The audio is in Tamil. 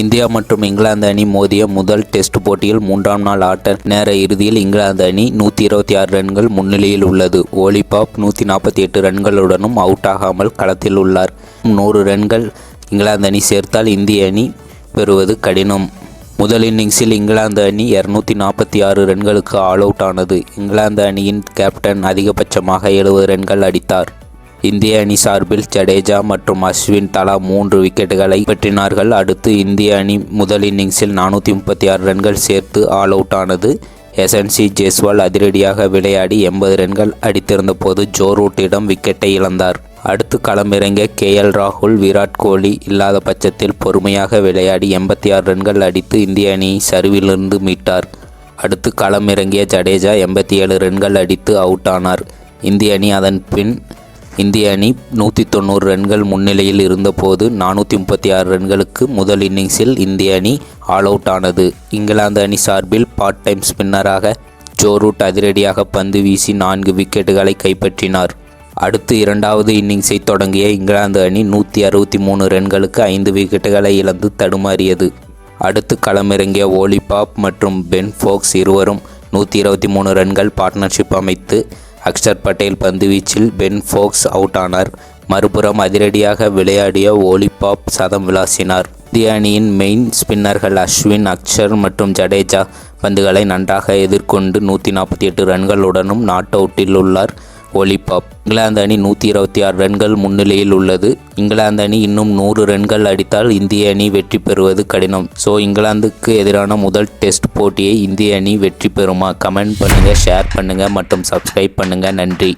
இந்தியா மற்றும் இங்கிலாந்து அணி மோதிய முதல் டெஸ்ட் போட்டியில் மூன்றாம் நாள் ஆட்ட நேர இறுதியில் இங்கிலாந்து அணி நூற்றி இருபத்தி ஆறு ரன்கள் முன்னிலையில் உள்ளது. ஓலிபாப் நூற்றி நாற்பத்தி எட்டு ரன்களுடனும் அவுட் ஆகாமல் களத்தில் உள்ளார். நூறு ரன்கள் இங்கிலாந்து அணி சேர்த்தால் இந்திய அணி பெறுவது கடினம். முதல் இன்னிங்ஸில் இங்கிலாந்து அணி இருநூத்தி நாற்பத்தி ஆறு ரன்களுக்கு ஆல் அவுட் ஆனது. இங்கிலாந்து அணியின் கேப்டன் அதிகபட்சமாக எழுபது ரன்கள் அடித்தார். இந்திய அணி சார்பில் ஜடேஜா மற்றும் அஸ்வின் தலா மூன்று விக்கெட்டுகளை பெற்றினார்கள். அடுத்து இந்திய அணி முதல் இன்னிங்ஸில் நானூற்றி முப்பத்தி ஆறு ரன்கள் சேர்த்து ஆல் அவுட் ஆனது. எஸ்என்சி ஜெஸ்வால் அதிரடியாக விளையாடி எண்பது ரன்கள் அடித்திருந்த போது ஜோ ரூட்டிடம் விக்கெட்டை இழந்தார். அடுத்து களமிறங்கிய கே எல் ராகுல் விராட் கோலி இல்லாத பட்சத்தில் பொறுமையாக விளையாடி எண்பத்தி ஆறு ரன்கள் அடித்து இந்திய அணியை சரிவிலிருந்து மீட்டார். அடுத்து களமிறங்கிய ஜடேஜா எண்பத்தி ஏழு ரன்கள் அடித்து அவுட் ஆனார். இந்திய அணி அதன் பின் இந்திய அணி நூற்றி தொண்ணூறு ரன்கள் முன்னிலையில் இருந்தபோது நானூற்றி முப்பத்தி ஆறு ரன்களுக்கு முதல் இன்னிங்ஸில் இந்திய அணி ஆல் அவுட் ஆனது. இங்கிலாந்து அணி சார்பில் பார்ட் டைம் ஸ்பின்னராக ஜோ ரூட் அதிரடியாக பந்து வீசி நான்கு விக்கெட்டுகளை கைப்பற்றினார். அடுத்து இரண்டாவது இன்னிங்ஸை தொடங்கிய இங்கிலாந்து அணி நூற்றி அறுபத்தி மூணு ரன்களுக்கு ஐந்து விக்கெட்டுகளை இழந்து தடுமாறியது. அடுத்து களமிறங்கிய ஓலிபாப் மற்றும் பென் ஃபோக்ஸ் இருவரும் நூற்றி இருபத்தி மூணு ரன்கள் பார்ட்னர்ஷிப் அமைத்து அக்ஷர் பட்டேல் பந்துவீச்சில் பென் ஃபோக்ஸ் அவுட் ஆனார். மறுபுறம் அதிரடியாக விளையாடிய ஓலிபாப் சதம் விளாசினார். இந்திய அணியின் மெயின் ஸ்பின்னர்கள் அஸ்வின் அக்ஷர் மற்றும் ஜடேஜா பந்துகளை நன்றாக எதிர்கொண்டு நூற்றி நாற்பத்தி எட்டு ரன்களுடனும் நாட் அவுட்டில் உள்ளார். ஒலிபாப் இங்கிலாந்து அணி நூற்றி இருபத்தி ஆறு ரன்கள் முன்னிலையில் உள்ளது. இங்கிலாந்து அணி இன்னும் நூறு ரன்கள் அடித்தால் இந்திய அணி வெற்றி பெறுவது கடினம். ஸோ இங்கிலாந்துக்கு எதிரான முதல் டெஸ்ட் போட்டியை இந்திய அணி வெற்றி பெறுமா? கமெண்ட் பண்ணுங்கள் ஷேர் பண்ணுங்கள் மற்றும் சப்ஸ்கிரைப் பண்ணுங்கள் நன்றி.